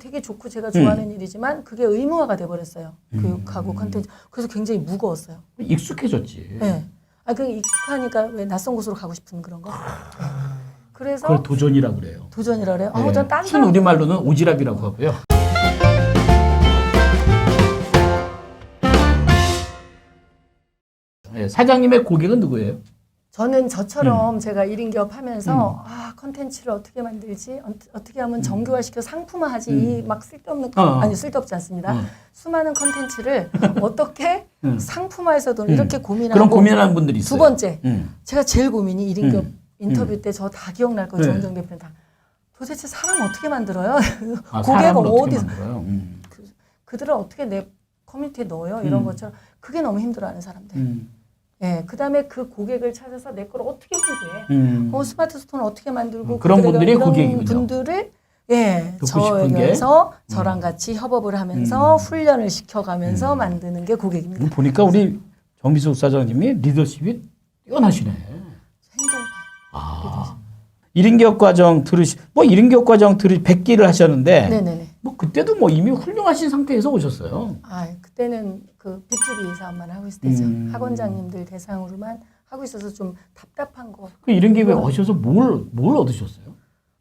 되게 좋고 제가 좋아하는 일이지만 그게 의무화가 돼버렸어요. 교육하고 컨텐츠. 그래서 굉장히 무거웠어요. 익숙해졌지. 네. 아, 그 익숙하니까 왜 낯선 곳으로 가고 싶은 그런 거. 네. 그래서 그걸 도전이라 그래요. 도전이라 그래요. 네. 아, 전딴 순 사람 우리말로는 오지랖이라고 하고요. 네, 사장님의 고객은 누구예요? 저는 음. 저처럼 제가 1인 기업 하면서 아 컨텐츠를 어떻게 만들지 어, 어떻게 하면 정교화시켜 상품화하지 이막 쓸데없는 음. 어, 어. 아니 쓸데없지 않습니다. 음. 수많은 컨텐츠를 어떻게 음. 상품화해서도 음. 이렇게 고민하고 그런 고민하는 분들이 있어요. 두 번째 음. 제가 제일 고민이 1인 기업 음. 인터뷰 때 저 다 기억날 거예요. 네. 정정 대표님 다 도대체 사람 어떻게 만들어요? 아, 어떻게 어디서 만들어요? 음. 그들을 어떻게 내 커뮤니티에 넣어요? 이런 음. 것처럼 그게 너무 힘들어하는 사람들. 음. 예, 그다음에 그 고객을 찾아서 내 걸 어떻게 홍보해? 음. 어, 스마트 스토어는 어떻게 만들고 음, 그런 분들이 고객이군요. 분들을 예, 게? 저에게서 저랑 같이 협업을 하면서 음. 훈련을 시켜가면서 만드는 게 고객입니다. 음, 보니까 우리 정비수 사장님이 리더십이 뛰어나시네. 행동파. 아. 1인 기업 과정 들으시, 뭐 1인 기업 과정 들으 100기를 하셨는데, 네네네. 뭐 그때도 뭐 이미 훌륭하신 상태에서 오셨어요. 아, 그때는 그 B2B 사업만 하고 있을 때죠. 음. 학원장님들 대상으로만 하고 있어서 좀 답답한 거. 그 1인 기업에 오셔서 뭘, 뭘 얻으셨어요?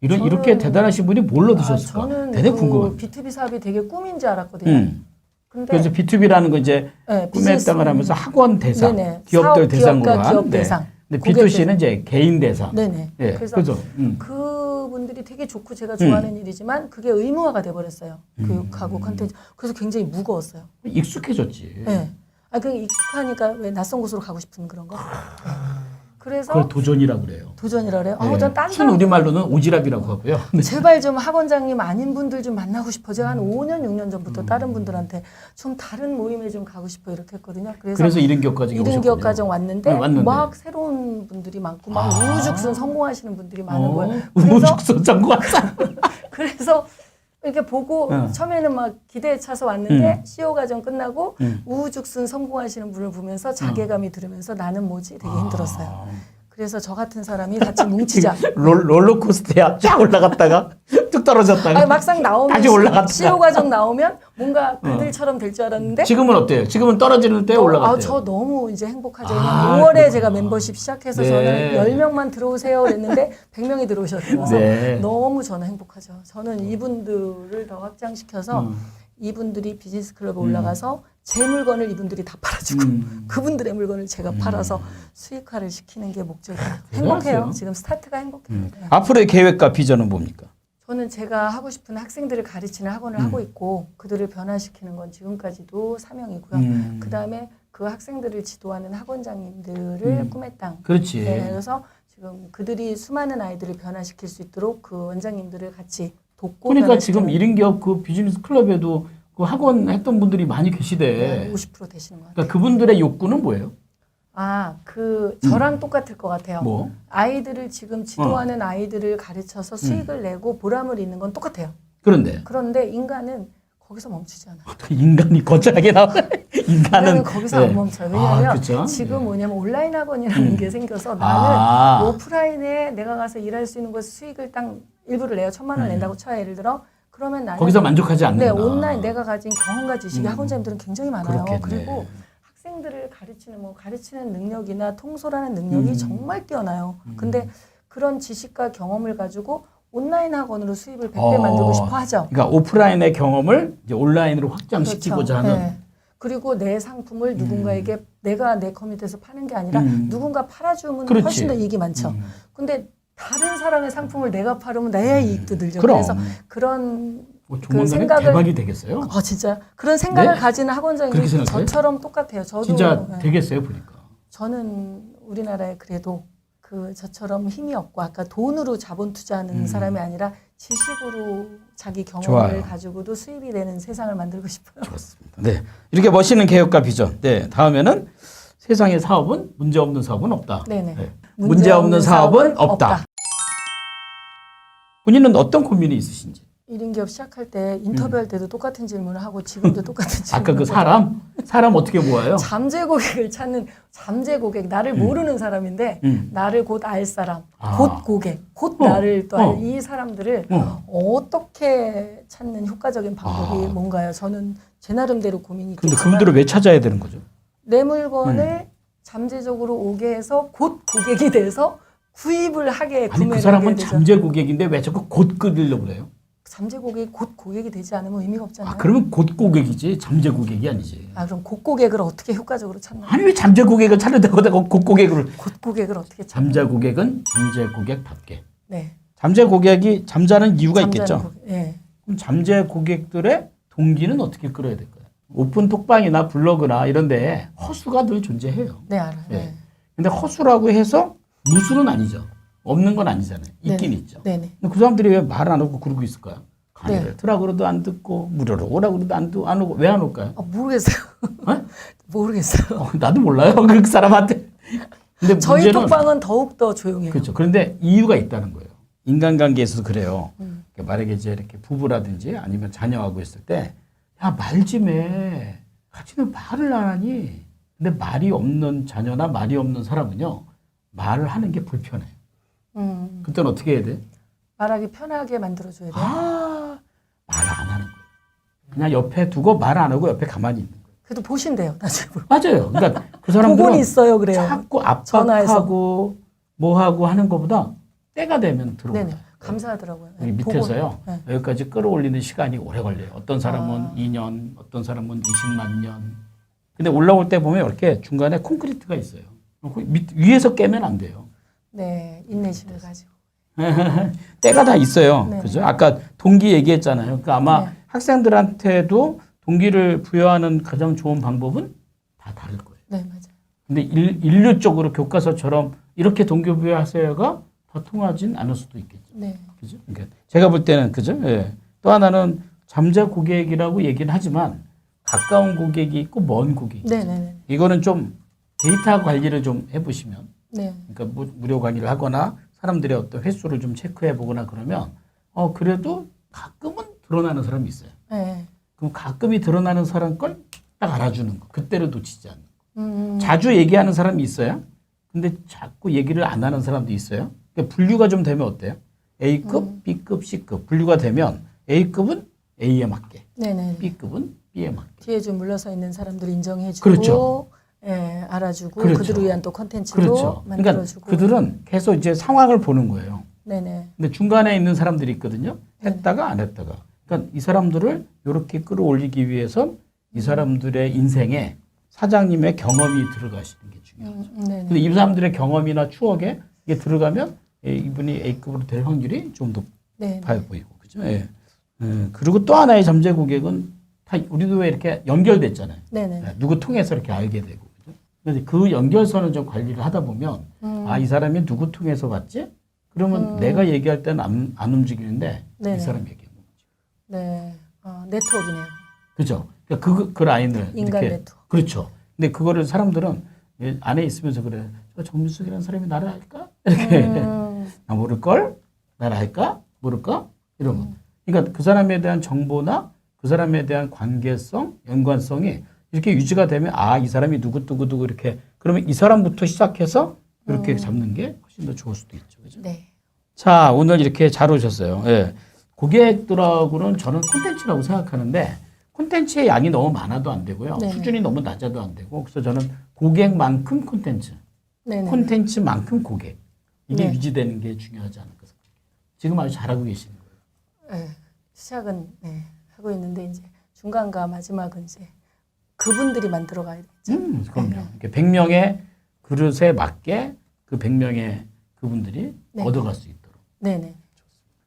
이런, 저는- 이렇게 대단하신 분이 뭘 얻으셨을까? 아, 저는 되게 그 궁금합니다. B2B 사업이 되게 꿈인 줄 알았거든요. 음. 근데 그래서 B2B라는 거 이제 네, 꿈의 땅을 하면서 학원 대상, 네네. 기업들 대상으로 한. 기업 네. 대상, 근데 고객 B2C는 이제 개인 대상. 네네. 예, 그래서 그죠. 음. 그분들이 되게 좋고 제가 좋아하는 일이지만 그게 의무화가 돼버렸어요. 음. 교육하고 컨텐츠. 그래서 굉장히 무거웠어요. 익숙해졌지. 네. 아, 그 익숙하니까 왜 낯선 곳으로 가고 싶은 그런 거. 네. 그래서 그걸 도전이라 그래요. 도전이라 그래요. 네. 아, 전딴 순 사람 우리말로는 오지랖이라고 하고요. 제발 좀 학원장님 아닌 분들 좀 만나고 싶어. 제가 한 5년, 6년 음. 전부터 다른 분들한테 좀 다른 모임에 좀 가고 싶어 이렇게 했거든요. 그래서, 그래서 이른 기업까지 이른 기업 과정 왔는데, 네, 왔는데. 막 새로운 분들이 많고 막 아. 우후죽순 성공하시는 분들이 많은 어, 거예요. 그래서 우후죽순 장관. 그래서 이렇게 보고 어. 처음에는 막 기대에 차서 왔는데 음. CEO 과정 끝나고 음. 우후죽순 성공하시는 분을 보면서 자괴감이 들으면서 나는 뭐지 되게 힘들었어요. 아. 그래서 저 같은 사람이 같이 뭉치자. 롤, 롤러코스터야 쫙 올라갔다가 뚝 떨어졌다가 아니, 막상 나오면 다시 올라갔다가. CEO 과정 나오면 뭔가 그들처럼 될 줄 알았는데 지금은 어때요? 지금은 떨어지는 때 올라갔대요. 아, 저 너무 이제 행복하죠. 아, 5월에 그렇구나. 제가 멤버십 시작해서 네. 저는 10명만 들어오세요 그랬는데 100명이 들어오셨어요. 네. 너무 저는 행복하죠. 저는 이분들을 더 확장시켜서 음. 이분들이 비즈니스 클럽에 올라가서 제 물건을 이분들이 다 팔아주고 음. 그분들의 물건을 제가 팔아서 수익화를 시키는 게 목적이에요. 행복해요. 지금 스타트가 행복해요. 네. 앞으로의 계획과 비전은 뭡니까? 저는 제가 하고 싶은 학생들을 가르치는 학원을 음. 하고 있고 그들을 변화시키는 건 지금까지도 사명이고요. 음. 그 다음에 그 학생들을 지도하는 학원장님들을 음. 꿈의 땅. 그렇지. 네, 그래서 지금 그들이 수많은 아이들을 변화시킬 수 있도록 그 원장님들을 같이 돕고 그러니까 지금 이른 기업 그 비즈니스 클럽에도 그 학원 했던 분들이 많이 계시대. 네, 50% 되시는 것 같아요. 그러니까 그분들의 욕구는 뭐예요? 아, 그 저랑 똑같을 것 같아요. 뭐? 아이들을 지금 지도하는 아이들을 가르쳐서 수익을 내고 보람을 잇는 건 똑같아요. 그런데 그런데 인간은 거기서 멈추지 않아요. 어떻게 인간이 거창하게 나와? 인간은 거기서 네. 안 멈춰요. 아, 왜냐하면 그쵸? 지금 네. 뭐냐면 온라인 학원이라는 게 생겨서 나는 아. 오프라인에 내가 가서 일할 수 있는 곳 수익을 딱 일부를 내요. 천만 원 네. 낸다고 쳐요. 예를 들어. 그러면 나는 거기서 만족하지 않는다. 네, 온라인 내가 가진 경험과 지식이 음. 학원장님들은 굉장히 많아요. 그렇겠네. 그리고 학생들을 가르치는 뭐 가르치는 능력이나 통솔하는 능력이 음. 정말 뛰어나요. 근데 그런 지식과 경험을 가지고 온라인 학원으로 수입을 100배 어. 만들고 싶어 하죠. 그러니까 오프라인의 경험을 이제 온라인으로 확장시키고자 그렇죠. 하는 네. 그리고 내 상품을 누군가에게 내가 내 커뮤니티에서 파는 게 아니라 음. 누군가 팔아주면 그렇지. 훨씬 더 이익이 많죠. 음. 근데 다른 사람의 상품을 내가 팔으면 내 이익도 늘죠. 그럼. 그래서 그런 뭐 조만간에 생각을- 대박이 되겠어요. 어 진짜 그런 생각을 네? 가지는 생각해요? 저처럼 똑같아요. 저도 진짜 네. 되겠어요 보니까. 저는 우리나라에 그래도 그 저처럼 힘이 없고 아까 돈으로 자본 투자하는 음. 사람이 아니라 지식으로 자기 경험을 좋아요. 가지고도 수입이 되는 세상을 만들고 싶어요. 좋습니다. 네. 이렇게 멋있는 계획과 비전. 네. 다음에는 세상의 사업은 문제 없는 사업은 없다. 네네. 네. 문제 없는 사업은 없다. 본인은 어떤 고민이 있으신지. 1인 기업 시작할 때 인터뷰할 때도 똑같은 질문을 하고 지금도 똑같은 질문을 아까 그 사람 사람 어떻게 모아요? 잠재 고객을 찾는 잠재 고객 나를 모르는 사람인데 음. 나를 곧 알 사람 아. 곧 고객 곧 어, 나를 또 어. 알이 사람들을 어. 어 떻게 찾는 효과적인 방법이 아. 뭔가요? 저는 제 나름대로 고민이 근데 있겠지만 그분들을 왜 찾아야 되는 거죠? 내 물건을 음. 잠재적으로 오게 해서 곧 고객이 돼서 구입을 하게 아니 구매를 그 사람은 하게 되죠. 잠재 고객인데 왜 자꾸 곧 끌려고 그래요? 잠재 고객이 곧 고객이 되지 않으면 의미가 없잖아요. 아 그러면 곧 고객이지 잠재 고객이 아니지. 아, 그럼 곧 고객을 어떻게 효과적으로 찾나요? 아니 왜 잠재 고객을 찾는다고 곧 고객을 곧 고객을 어떻게 찾나요? 잠재 고객은 잠재 고객답게. 네. 잠재 고객이 잠자는 이유가 있겠죠. 고객. 예. 그럼 잠재 고객들의 동기는 어떻게 끌어야 될까요? 오픈 톡방이나 블로그나 이런데 허수가 늘 존재해요. 네, 알아요. 네. 네. 근데 허수라고 해서 무수는 아니죠. 없는 건 아니잖아요. 있긴 네. 있죠. 네, 네. 근데 그 사람들이 왜 말을 안 하고 그러고 있을까요? 강의를 네. 들어 그러도 안 듣고 무료로 오라 그러도 안, 듣- 안 오고 왜 안 올까요? 아, 모르겠어요. 어? 모르겠어요. 어, 나도 몰라요. 그 사람한테. 근데 저희 문제는 톡방은 더욱 더 조용해요. 그렇죠. 그런데 이유가 있다는 거예요. 인간관계에서도 그래요. 음. 그러니까 만약에 이제 이렇게 부부라든지 아니면 자녀하고 있을 때, 야, 말 좀 해. 같이 는 말을 안 하니. 근데 말이 없는 자녀나 말이 없는 사람은요, 말을 하는 게 불편해요. 음, 그때는 어떻게 해야 돼? 말하기 편하게 만들어줘야 돼요. 아, 말을 안 하는 거예요. 그냥 옆에 두고 말 안 하고 옆에 가만히 있는 거예요. 그래도 보신대요. 나중에. 맞아요. 그러니까 그 사람들은 있어요. 그래요. 자꾸 전화해서. 압박하고 뭐하고 하는 것보다 때가 되면 들어오죠. 네네. 감사하더라고요. 여기 네, 밑에서요. 네. 여기까지 끌어올리는 시간이 오래 걸려요. 어떤 사람은 아. 2년, 어떤 사람은 20만 년. 근데 올라올 때 보면 이렇게 중간에 콘크리트가 있어요. 그 밑, 위에서 깨면 안 돼요. 네, 인내심을 가지고. 때가 다 있어요. 네. 그죠? 아까 동기 얘기했잖아요. 그러니까 아마 네. 학생들한테도 동기를 부여하는 가장 좋은 방법은 다 다를 거예요. 네, 맞아요. 근데 일, 인류적으로 교과서처럼 이렇게 동기 부여하세요가 다 통하진 않을 수도 있겠죠. 네. 그죠? 그러니까 제가 볼 때는 그죠? 예. 또 하나는 잠재 고객이라고 얘기는 하지만 가까운 고객이 있고 먼 고객이 있죠. 네, 네, 네. 이거는 좀 데이터 관리를 좀 해보시면 네. 그러니까 무- 무료 강의를 하거나 사람들의 어떤 횟수를 좀 체크해 보거나 그러면 어 그래도 가끔은 드러나는 사람이 있어요. 네. 그럼 가끔이 드러나는 사람 걸 딱 알아주는 거. 그때를 놓치지 않는 거. 음, 자주 얘기하는 사람이 있어요. 근데 자꾸 얘기를 안 하는 사람도 있어요. 그러니까 분류가 좀 되면 어때요? A급, 음. B급, C급 분류가 되면 A급은 A에 맞게, 네, 네. B급은 B에 맞게. 뒤에 좀 물러서 있는 사람들 인정해주고, 그렇죠. 예, 알아주고, 그렇죠. 그들을 위한 또 컨텐츠도 그렇죠. 그러니까 만들어주고. 그들은 계속 이제 상황을 보는 거예요. 네네. 근데 중간에 있는 사람들이 있거든요. 네. 했다가 안 했다가. 그러니까 이 사람들을 이렇게 끌어올리기 위해선 이 사람들의 인생에 사장님의 경험이 들어가시는 게 중요해요. 음, 네네. 근데 이 사람들의 경험이나 추억에 이게 들어가면 예, 이분이 A급으로 될 확률이 좀더 네. 높아 보이고 그죠? 예. 예. 그리고 또 하나의 잠재 고객은 다 우리도 왜 이렇게 연결됐잖아요. 네네. 예, 누구 통해서 이렇게 알게 되고 그래서 그 연결선을 좀 관리를 하다 보면 음, 아이 사람이 누구 통해서 봤지? 그러면 음. 내가 얘기할 때는 안, 안 움직이는데 네네. 이 사람 얘기하는 거죠. 네. 어, 네트워크네요. 그죠? 그러니까 그, 그 라인을 인간 이렇게 네트워크. 그렇죠. 근데 그거를 사람들은 예, 안에 있으면서 그래. 저 정민숙이라는 사람이 나를 알까? 이렇게 음, 나 모를 걸? 나를 알까? 모를까? 이러면. 그러니까 그 사람에 대한 정보나 그 사람에 대한 관계성, 연관성이 이렇게 유지가 되면 아, 이 사람이 누구 누구 누구 이렇게 그러면 이 사람부터 시작해서 이렇게 잡는 게 훨씬 더 좋을 수도 있죠. 그죠? 네. 자, 오늘 이렇게 잘 오셨어요. 예. 고객들하고는 저는 콘텐츠라고 생각하는데 콘텐츠의 양이 너무 많아도 안 되고요. 네네. 수준이 너무 낮아도 안 되고 그래서 저는 고객만큼 콘텐츠. 콘텐츠만큼 고객 이게 네. 유지되는 게 중요하지 않을까 생각해요. 지금 아주 잘하고 계시는 거예요. 네. 시작은 네, 하고 있는데 이제 중간과 마지막은 이제 그분들이 만들어 가야 되죠. 음, 그럼요. 이렇게 100명의 그릇에 맞게 그 100명의 그분들이 네. 얻어갈 수 있도록. 네네.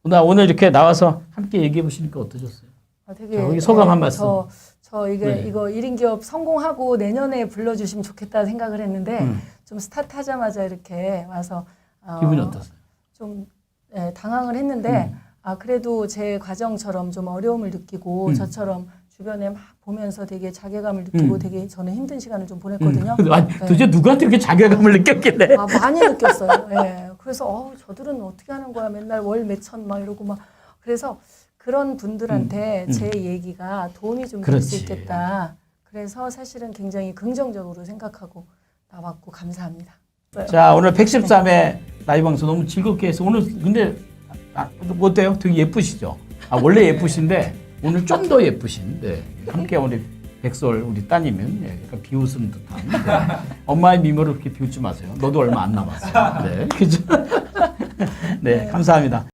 나 오늘 이렇게 나와서 함께 얘기해 보시니까 어떠셨어요? 아, 되게 자, 소감 한 말씀. 저, 저 이게 네. 이거 1인 기업 성공하고 내년에 불러주시면 좋겠다 생각을 했는데 음. 좀 스타트 하자마자 이렇게 와서 어, 기분이 어떠세요? 좀 예, 당황을 했는데 음. 아 그래도 제 과정처럼 좀 어려움을 느끼고 음. 저처럼 주변에 막 보면서 되게 자괴감을 느끼고 음. 되게 저는 힘든 시간을 좀 보냈거든요. 음. 아니, 도대체 누구한테 이렇게 자괴감을 느꼈길래? 아, 많이 느꼈어요. 예. 그래서 어, 저들은 어떻게 하는 거야? 맨날 월 몇천 막 이러고 막 그래서 그런 분들한테 음. 제 얘기가 도움이 좀 될 수. 있겠다. 그래서 사실은 굉장히 긍정적으로 생각하고 나왔고 감사합니다. 자, 오늘 113회 라이브 방송 너무 즐겁게 해서 오늘 근데 아, 어때요? 되게 예쁘시죠? 아, 원래 예쁘신데 오늘 좀 더 예쁘신 네. 함께 우리 백설 우리 따님은 예, 약간 비웃음 듯한 네. 엄마의 미모를 그렇게 비웃지 마세요. 너도 얼마 안 남았어. 네, 그죠? 네, 감사합니다.